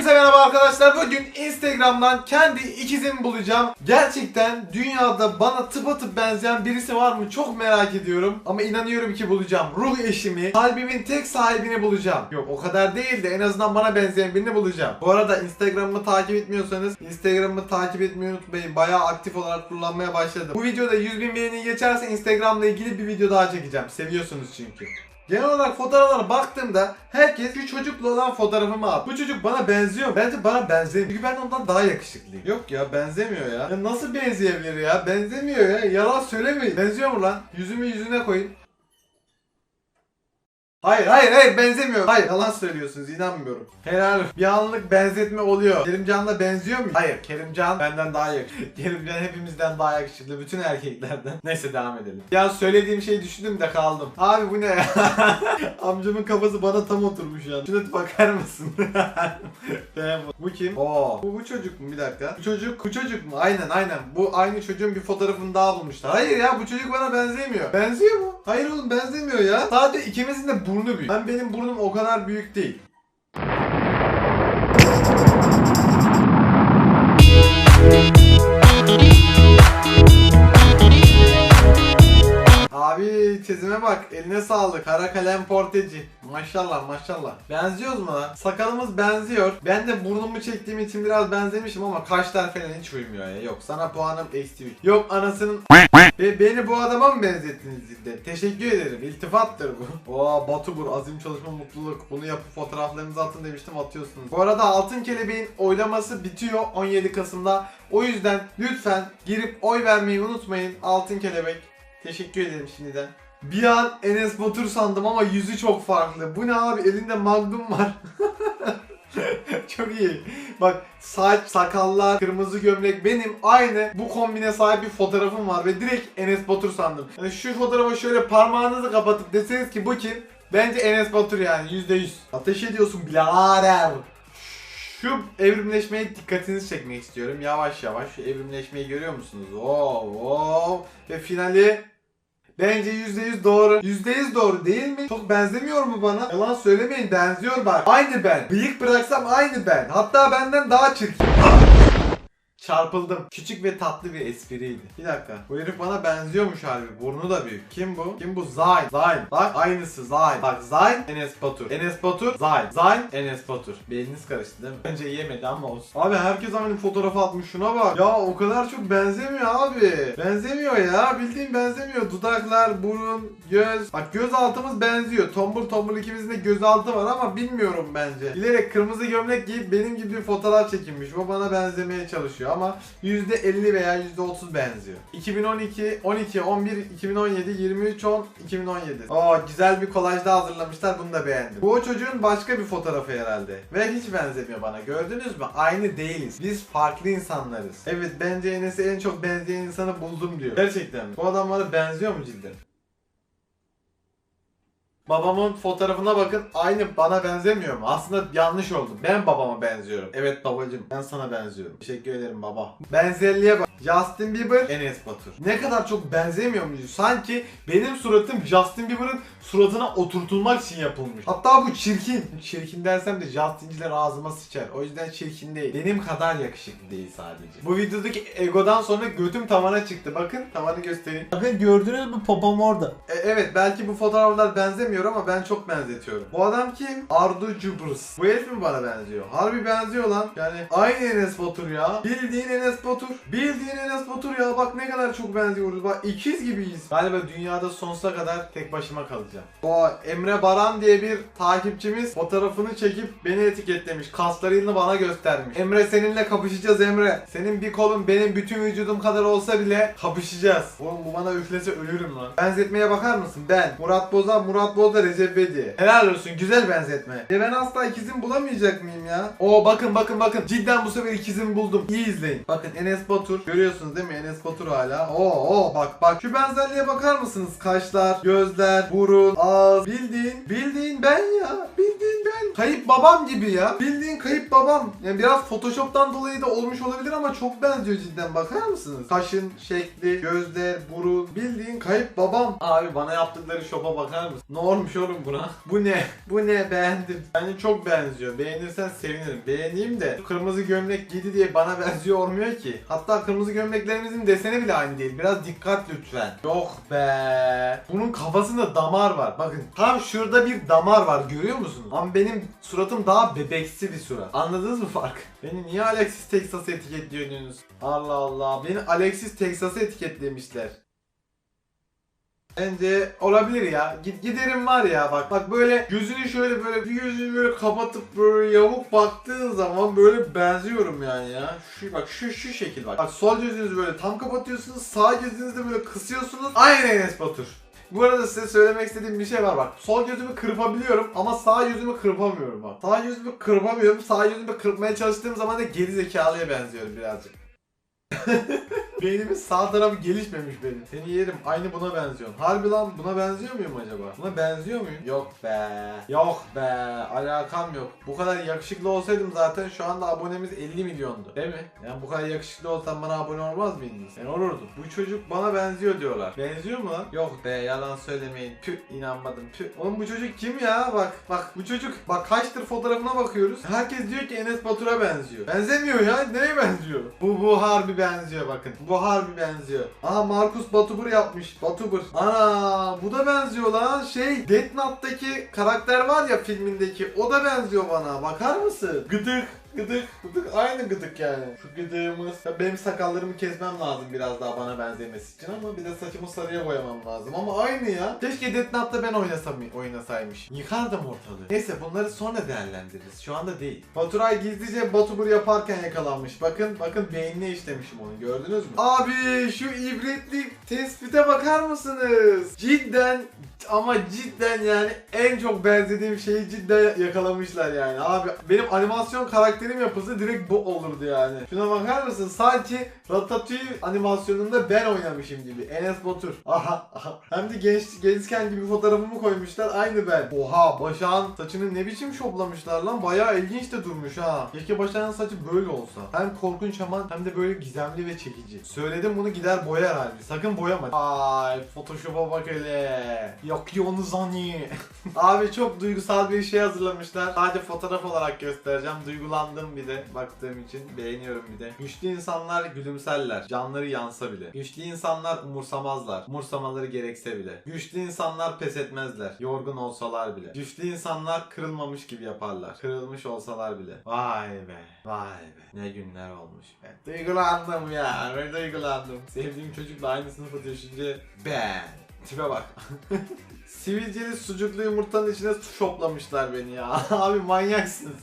Hepinize merhaba arkadaşlar. Bugün Instagram'dan kendi ikizimi bulacağım. Gerçekten dünyada bana tıpatıp benzeyen birisi var mı çok merak ediyorum. Ama inanıyorum ki bulacağım. Ruh eşimi, kalbimin tek sahibini bulacağım. Yok o kadar değil de en azından bana benzeyen birini bulacağım. Bu arada Instagram'ımı takip etmiyorsanız Instagram'ımı takip etmeyi unutmayın. Bayağı aktif olarak kullanmaya başladım. Bu videoda 100 bin beğeni geçerse Instagram'la ilgili bir video daha çekeceğim. Seviyorsunuz çünkü. Genel olarak fotoğraflara baktığımda herkes bir çocukla olan fotoğrafımı at. Bu çocuk bana benziyor. mu? Bence bana benzemiyor. Çünkü ben ondan daha yakışıklıyım. Yok ya benzemiyor ya. ya nasıl benzeyebilir ya? Benzemiyor ya. Yalan söylemeyin. Benziyor mu lan? Yüzümü yüzüne koyun. Hayır hayır hayır benzemiyor. Hayır yalan söylüyorsunuz inanmıyorum. Helal. Bir anlık benzetme oluyor. Kerimcan'la benziyor mu? Hayır Kerimcan benden daha yakışıklı. Kerimcan hepimizden daha yakışıklı. Bütün erkeklerden. Neyse devam edelim. Ya söylediğim şeyi düşündüm de kaldım. Abi bu ne ya? Amcamın kafası bana tam oturmuş ya. Şuna bakar mısın? Bu kim? Oo. Bu, bu çocuk mu? Bir dakika. Bu çocuk, bu çocuk mu? Aynen aynen. Bu aynı çocuğun bir fotoğrafını daha bulmuşlar. Hayır ya bu çocuk bana benzemiyor. Benziyor mu? Hayır oğlum benzemiyor ya. Sadece ikimizin de burnu büyük. Ben benim burnum o kadar büyük değil. Abi tezime bak eline sağlık. Kara kalem porteci. Maşallah maşallah. Benziyoruz mu lan? Sakalımız benziyor. Ben de burnumu çektiğim için biraz benzemişim ama kaşlar falan hiç uymuyor ya. Yok sana puanım eksi. Yok anasının Be beni bu adama mı benzettiniz cidden? Teşekkür ederim. İltifattır bu. Oo Batu Bur azim çalışma mutluluk. Bunu yapıp fotoğraflarınızı atın demiştim atıyorsunuz. Bu arada Altın Kelebeğin oylaması bitiyor 17 Kasım'da. O yüzden lütfen girip oy vermeyi unutmayın. Altın Kelebek Teşekkür ederim şimdiden. Bir an Enes Batur sandım ama yüzü çok farklı. Bu ne abi elinde magnum var. çok iyi. Bak saç, sakallar, kırmızı gömlek benim aynı bu kombine sahip bir fotoğrafım var ve direkt Enes Batur sandım. Yani şu fotoğrafa şöyle parmağınızı kapatıp deseniz ki bu kim? Bence Enes Batur yani %100. Ateş ediyorsun birader. Şu evrimleşmeye dikkatinizi çekmek istiyorum. Yavaş yavaş şu evrimleşmeyi görüyor musunuz? Oo, oo. Ve finali Bence %100 doğru. %100 doğru değil mi? Çok benzemiyor mu bana? Yalan söylemeyin benziyor bak. Aynı ben. Bıyık bıraksam aynı ben. Hatta benden daha çirkin. Çarpıldım. Küçük ve tatlı bir espriydi. Bir dakika. Bu herif bana benziyormuş harbi. Burnu da büyük. Kim bu? Kim bu? Zayn. Zayn. Bak aynısı Zayn. Bak Zayn Enes Batur. Enes Batur Zayn. Zayn Enes Batur. Beyniniz karıştı değil mi? Bence yemedi ama olsun. Abi herkes aynı fotoğrafı atmış şuna bak. Ya o kadar çok benzemiyor abi. Benzemiyor ya. Bildiğin benzemiyor. Dudaklar, burun, göz. Bak göz altımız benziyor. Tombul tombul ikimizin de göz altı var ama bilmiyorum bence. Bilerek kırmızı gömlek giyip benim gibi bir fotoğraf çekinmiş. Bu bana benzemeye çalışıyor ama %50 veya %30 benziyor. 2012, 12, 11, 2017, 23, 10, 2017. Oo güzel bir kolaj da hazırlamışlar. Bunu da beğendim. Bu çocuğun başka bir fotoğrafı herhalde. Ve hiç benzemiyor bana. Gördünüz mü? Aynı değiliz. Biz farklı insanlarız. Evet bence Enes'e en çok benzeyen insanı buldum diyor. Gerçekten? Bu adam bana benziyor mu cidden? Babamın fotoğrafına bakın aynı bana benzemiyor mu? Aslında yanlış oldu. Ben babama benziyorum. Evet babacım ben sana benziyorum. Teşekkür ederim baba. Benzerliğe bak. Justin Bieber, Enes Batur. Ne kadar çok benzemiyor muyuz? Sanki benim suratım Justin Bieber'ın suratına oturtulmak için yapılmış. Hatta bu çirkin. Çirkin dersem de Justin'ciler ağzıma sıçar. O yüzden çirkin değil. Benim kadar yakışıklı değil sadece. Bu videodaki egodan sonra götüm tavana çıktı. Bakın tavanı göstereyim. Bakın gördünüz mü popom orada. E, evet belki bu fotoğraflar benzemiyor ama ben çok benzetiyorum. Bu adam kim? Ardu Cubrus. Bu herif mi bana benziyor? Harbi benziyor lan. Yani aynı Enes Batur ya. Bildiğin Enes Batur. Bildiğin Enes Batur ya. Bak ne kadar çok benziyoruz. Bak ikiz gibiyiz. Galiba dünyada sonsuza kadar tek başıma kalacağım. O Emre Baran diye bir takipçimiz fotoğrafını çekip beni etiketlemiş. Kaslarını bana göstermiş. Emre seninle kapışacağız Emre. Senin bir kolun benim bütün vücudum kadar olsa bile kapışacağız. Oğlum bu bana üflese ölürüm lan. Benzetmeye bakar mısın? Ben. Murat Boza, Murat Boza, Recep Bedi. Helal olsun güzel benzetme. E ben asla ikizim bulamayacak mıyım ya? Oo bakın bakın bakın. Cidden bu sefer ikizimi buldum. İyi izleyin. Bakın Enes Batur. Görüyorsunuz değil mi? Enes Batur hala. Oo oo bak bak. Şu benzerliğe bakar mısınız? Kaşlar, gözler, burun, ağız. Bildiğin, bildiğin ben ya. Bildiğin ben. Kayıp babam gibi ya. Bildiğin kayıp babam. Yani biraz Photoshop'tan dolayı da olmuş olabilir ama çok benziyor cidden. Bakar mısınız? Kaşın şekli, gözler, burun. Bildiğin kayıp babam. Abi bana yaptıkları şopa bakar mısın? No olmuş oğlum buna. Bu ne? Bu ne? Beğendim. Bence çok benziyor. Beğenirsen sevinirim. Beğeneyim de kırmızı gömlek giydi diye bana benziyor olmuyor ki. Hatta kırmızı gömleklerimizin deseni bile aynı değil. Biraz dikkat lütfen. Yok be. Bunun kafasında damar var. Bakın tam şurada bir damar var. Görüyor musunuz? Ama benim suratım daha bebeksi bir surat. Anladınız mı fark? Beni niye Alexis Texas etiketliyorsunuz? Allah Allah. Beni Alexis Texas'a etiketlemişler. Bence olabilir ya. Git giderim var ya bak. Bak böyle gözünü şöyle böyle bir gözünü böyle kapatıp böyle yamuk baktığın zaman böyle benziyorum yani ya. Şu bak şu şu şekil bak. Bak sol gözünüzü böyle tam kapatıyorsunuz. Sağ gözünüzü de böyle kısıyorsunuz. Aynı Enes Batur. Bu arada size söylemek istediğim bir şey var bak. Sol gözümü kırpabiliyorum ama sağ gözümü kırpamıyorum bak. Sağ gözümü kırpamıyorum. Sağ gözümü kırpmaya çalıştığım zaman da geri zekalıya benziyorum birazcık. Beynimin sağ tarafı gelişmemiş benim. Seni yerim. Aynı buna benziyorsun. Harbi lan buna benziyor muyum acaba? Buna benziyor muyum? Yok be. Yok be. Alakam yok. Bu kadar yakışıklı olsaydım zaten şu anda abonemiz 50 milyondu. Değil mi? Yani bu kadar yakışıklı olsam bana abone olmaz mıydınız? Ben olurdum. Bu çocuk bana benziyor diyorlar. Benziyor mu lan? Yok be yalan söylemeyin. Püh inanmadım. Püh. Oğlum bu çocuk kim ya? Bak bak bu çocuk. Bak kaçtır fotoğrafına bakıyoruz. Herkes diyor ki Enes Batur'a benziyor. Benzemiyor ya. Neye benziyor? Bu bu harbi benziyor bakın. Bu harbi benziyor. Aha Markus Batubur yapmış. Batubur. Ana bu da benziyor lan. Şey Death Note'daki karakter var ya filmindeki. O da benziyor bana. Bakar mısın? Gıdık. Gıdık, gıdık aynı gıdık yani. Şu gıdığımız. Ya benim sakallarımı kesmem lazım biraz daha bana benzemesi için ama bir de saçımı sarıya boyamam lazım ama aynı ya. Keşke Death Note'da ben oynasam, oynasaymış. Yıkardım ortalığı. Neyse bunları sonra değerlendiririz. Şu anda değil. Baturay gizlice Batubur yaparken yakalanmış. Bakın, bakın beynine işlemişim onu. Gördünüz mü? Abi şu ibretli tespite bakar mısınız? Cidden ama cidden yani en çok benzediğim şeyi cidden yakalamışlar yani. Abi benim animasyon karakterim yapılsa direkt bu olurdu yani. Şuna bakar mısın? Sanki Ratatouille animasyonunda ben oynamışım gibi. Enes Batur. Aha, aha. Hem de genç, gençken gibi fotoğrafımı koymuşlar. Aynı ben. Oha Başak'ın saçını ne biçim şoplamışlar lan. Bayağı ilginç de durmuş ha. Keşke Başak'ın saçı böyle olsa. Hem korkunç ama hem de böyle gizemli ve çekici. Söyledim bunu gider boyar halbuki. Sakın boyama. Ay Photoshop'a bak hele. Yakıyorsunuz hani. Abi çok duygusal bir şey hazırlamışlar. Sadece fotoğraf olarak göstereceğim. Duygulandım bir de baktığım için. Beğeniyorum bir de. Güçlü insanlar gülümserler. Canları yansa bile. Güçlü insanlar umursamazlar. Umursamaları gerekse bile. Güçlü insanlar pes etmezler. Yorgun olsalar bile. Güçlü insanlar kırılmamış gibi yaparlar. Kırılmış olsalar bile. Vay be. Vay be. Ne günler olmuş be. Duygulandım ya. Ben duygulandım. Sevdiğim çocukla aynı sınıfı düşünce ben. Tipe bak. Sivilceli sucuklu yumurtanın içine şoplamışlar beni ya. Abi manyaksınız.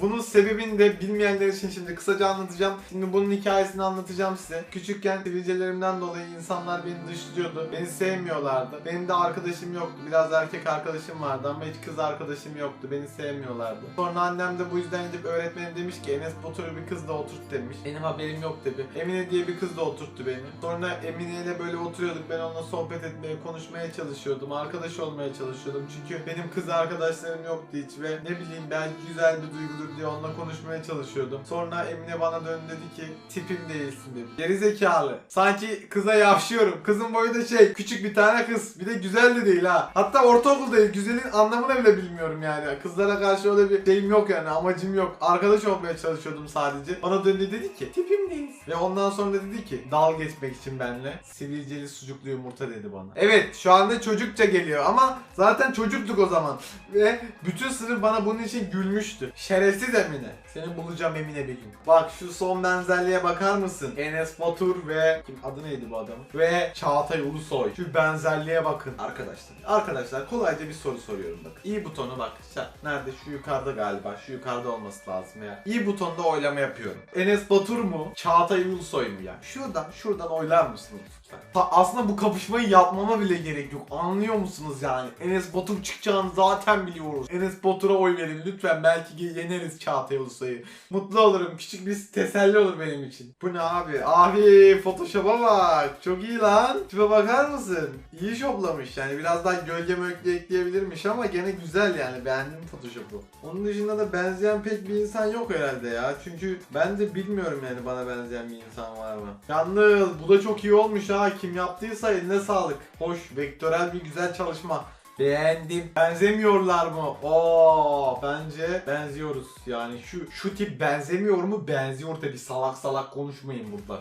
Bunun sebebini de bilmeyenler için şimdi kısaca anlatacağım. Şimdi bunun hikayesini anlatacağım size. Küçükken sivilcelerimden dolayı insanlar beni dışlıyordu. Beni sevmiyorlardı. Benim de arkadaşım yoktu. Biraz erkek arkadaşım vardı ama hiç kız arkadaşım yoktu. Beni sevmiyorlardı. Sonra annem de bu yüzden gidip öğretmenim demiş ki Enes Batur'u bir kızla oturt demiş. Benim haberim yok tabi. Emine diye bir kızla oturttu beni. Sonra Emine ile böyle oturuyorduk. Ben onunla sohbet etmeye, konuşmaya çalışıyordum. Arkadaş olmaya çalışıyordum. Çünkü benim kız arkadaşlarım yoktu hiç ve ne bileyim belki güzel bir duygudur diye onunla konuşmaya çalışıyordum. Sonra Emine bana döndü dedi ki tipim değilsin dedi. Geri zekalı. Sanki kıza yavşıyorum. Kızın boyu da şey küçük bir tane kız. Bir de güzel de değil ha. Hatta ortaokul. Güzelin anlamını bile bilmiyorum yani. Kızlara karşı öyle bir şeyim yok yani. Amacım yok. Arkadaş olmaya çalışıyordum sadece. Bana döndü dedi ki tipim değilsin. Ve ondan sonra dedi ki dal geçmek için benle sivilceli sucuklu yumurta dedi bana. Evet şu anda çocukça geliyor ama zaten çocuktuk o zaman. Ve bütün sınıf bana bunun için gülmüştü. Şerefsiz Emine. Seni bulacağım Emine bir gün. Bak şu son benzerliğe bakar mısın? Enes Batur ve kim adı neydi bu adamın? Ve Çağatay Ulusoy. Şu benzerliğe bakın. Arkadaşlar. Arkadaşlar kolayca bir soru soruyorum bak. İyi butonu bak. Nerede? Şu yukarıda galiba. Şu yukarıda olması lazım ya. İyi butonda oylama yapıyorum. Enes Batur mu? Çağatay Ulusoy mu ya? Şuradan şuradan oylar mısınız? Aslında bu kapışmayı yapmama bile gerek yok. Anlıyor musunuz yani? Enes Batur çıkacağını zaten biliyoruz. Enes Batur'a oy verin lütfen. Belki yeneriz Çağatay Ulusoy'u. Mutlu olurum. Küçük bir teselli olur benim için. Bu ne abi? Abi Photoshop'a bak. Çok iyi lan. Tipe bakar mısın? İyi şoplamış. Yani biraz daha gölge mölge ekleyebilirmiş ama gene güzel yani. Beğendim Photoshop'u. Onun dışında da benzeyen pek bir insan yok herhalde ya. Çünkü ben de bilmiyorum yani bana benzeyen bir insan var mı? Yalnız bu da çok iyi olmuş ha. Kim yaptıysa eline sağlık. Hoş, vektörel bir güzel çalışma. Beğendim. Benzemiyorlar mı? Oo, bence benziyoruz. Yani şu şu tip benzemiyor mu? Benziyor tabi. Salak salak konuşmayın burada.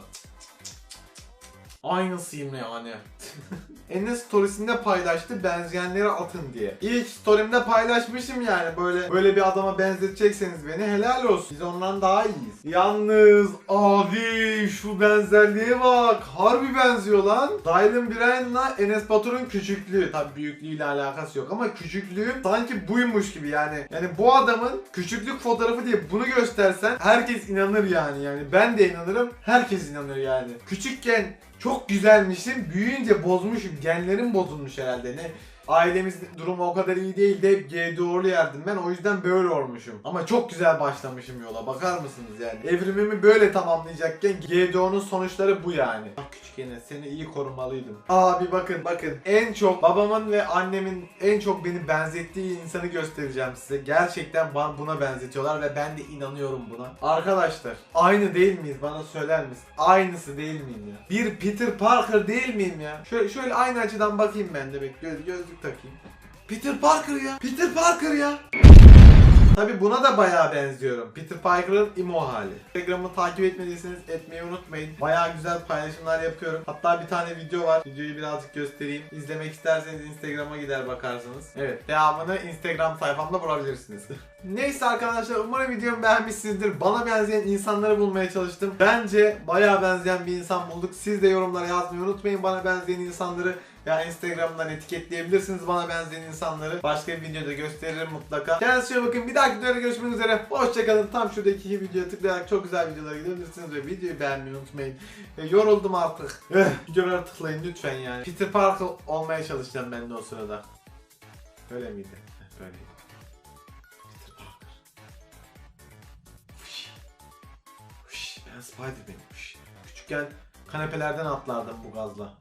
Aynısıyım yani. Enes storiesinde paylaştı benzeyenleri atın diye. İlk storyimde paylaşmışım yani böyle böyle bir adama benzetecekseniz beni helal olsun. Biz ondan daha iyiyiz. Yalnız abi şu benzerliğe bak. Harbi benziyor lan. Dylan Bryan'la Enes Batur'un küçüklüğü. Tabi büyüklüğüyle alakası yok ama küçüklüğü sanki buymuş gibi yani. Yani bu adamın küçüklük fotoğrafı diye bunu göstersen herkes inanır yani. Yani ben de inanırım. Herkes inanır yani. Küçükken çok güzelmişim. Büyüyünce bozmuşum. Genlerim bozulmuş herhalde. Ne? Ailemiz durumu o kadar iyi değildi. Hep GDO'lu yerdim ben. O yüzden böyle olmuşum. Ama çok güzel başlamışım yola. Bakar mısınız yani? Evrimimi böyle tamamlayacakken GDO'nun sonuçları bu yani. Bak küçük Enes seni iyi korumalıydım. Abi bakın bakın. En çok babamın ve annemin en çok beni benzettiği insanı göstereceğim size. Gerçekten buna benzetiyorlar ve ben de inanıyorum buna. Arkadaşlar aynı değil miyiz? Bana söyler misin? Aynısı değil miyim ya? Bir Peter Parker değil miyim ya? Şöyle, şöyle aynı açıdan bakayım ben de. Bek göz, takayım. Peter Parker ya. Peter Parker ya. Tabi buna da bayağı benziyorum. Peter Parker'ın imo hali. Instagram'ı takip etmediyseniz etmeyi unutmayın. Bayağı güzel paylaşımlar yapıyorum. Hatta bir tane video var. Videoyu birazcık göstereyim. İzlemek isterseniz Instagram'a gider bakarsınız. Evet devamını Instagram sayfamda bulabilirsiniz. Neyse arkadaşlar umarım videomu beğenmişsinizdir. Bana benzeyen insanları bulmaya çalıştım. Bence bayağı benzeyen bir insan bulduk. Siz de yorumlara yazmayı unutmayın bana benzeyen insanları. Ya Instagram'dan etiketleyebilirsiniz bana benzeyen insanları. Başka bir videoda gösteririm mutlaka. Kendinize bakın. Bir dahaki videoda görüşmek üzere. Hoşçakalın. Tam şuradaki videoya tıklayarak çok güzel videolara gidebilirsiniz ve videoyu beğenmeyi unutmayın. E, yoruldum artık. Eh, Videolara tıklayın lütfen yani. Peter Parker olmaya çalışacağım ben de o sırada. Öyle miydi? Böyleydi. Fış. Ben Spider-Man'im. Fış. Küçükken kanepelerden atlardım bu gazla.